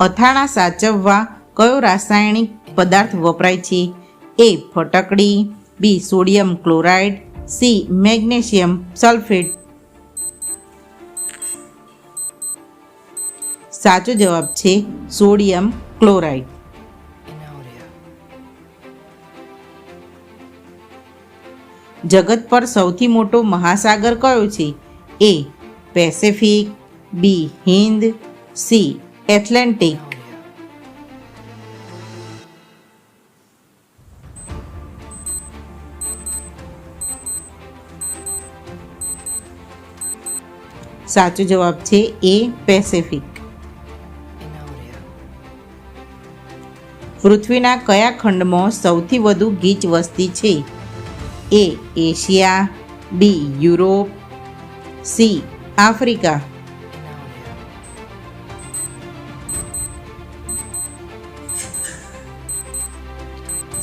અથાણા સાચવવા કયો રાસાયણિક પદાર્થ વપરાય છે? એ ફટકડી, B sodium chloride, C magnesium sulphate. સાચો જવાબ છે સોડિયમ ક્લોરાઇડ. જગત પર સૌથી મોટો મહાસાગર કયો છે? A Pacific, B Hind, C Atlantic સાચો જવાબ છે એ પેસિફિક પૃથ્વીના કયા ખંડમાં સૌથી વધુ ગીચ વસ્તી છે? A Asia B Europe C Africa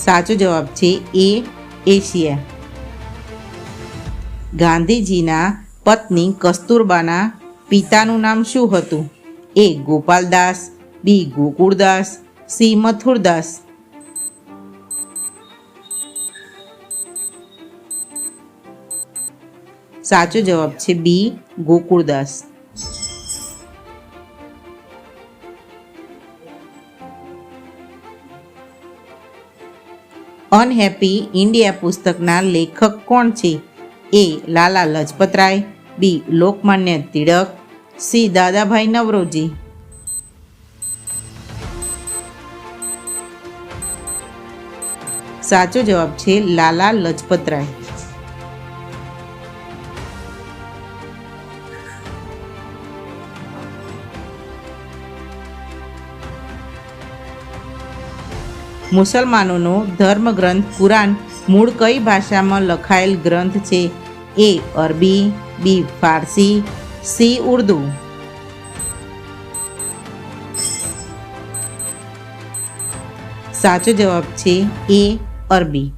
સાચો જવાબ છે એ એશિયા. ગાંધીજીના પત્ની કસ્તુરબાના પિતાનું નામ શું હતું? A Gopaldas, B Gokuldas, C Mathurdas. સાચો જવાબ છે બી ગોકુળદાસ. અનહેપી ઇન્ડિયા પુસ્તકના લેખક કોણ છે? A Lala Lajpatrai, B Lokmanya Tilak C Dadabhai Naoroji. સાચો જવાબ છે લાલા લજપતરાય. મુસલમાનોનો ધર્મગ્રંથ કુરાન મૂળ કઈ ભાષામાં લખાયેલ ગ્રંથ છે? એ, અરબી, બી, ફારસી, સી, ઉર્દુ. સાચો જવાબ છે એ, અરબી.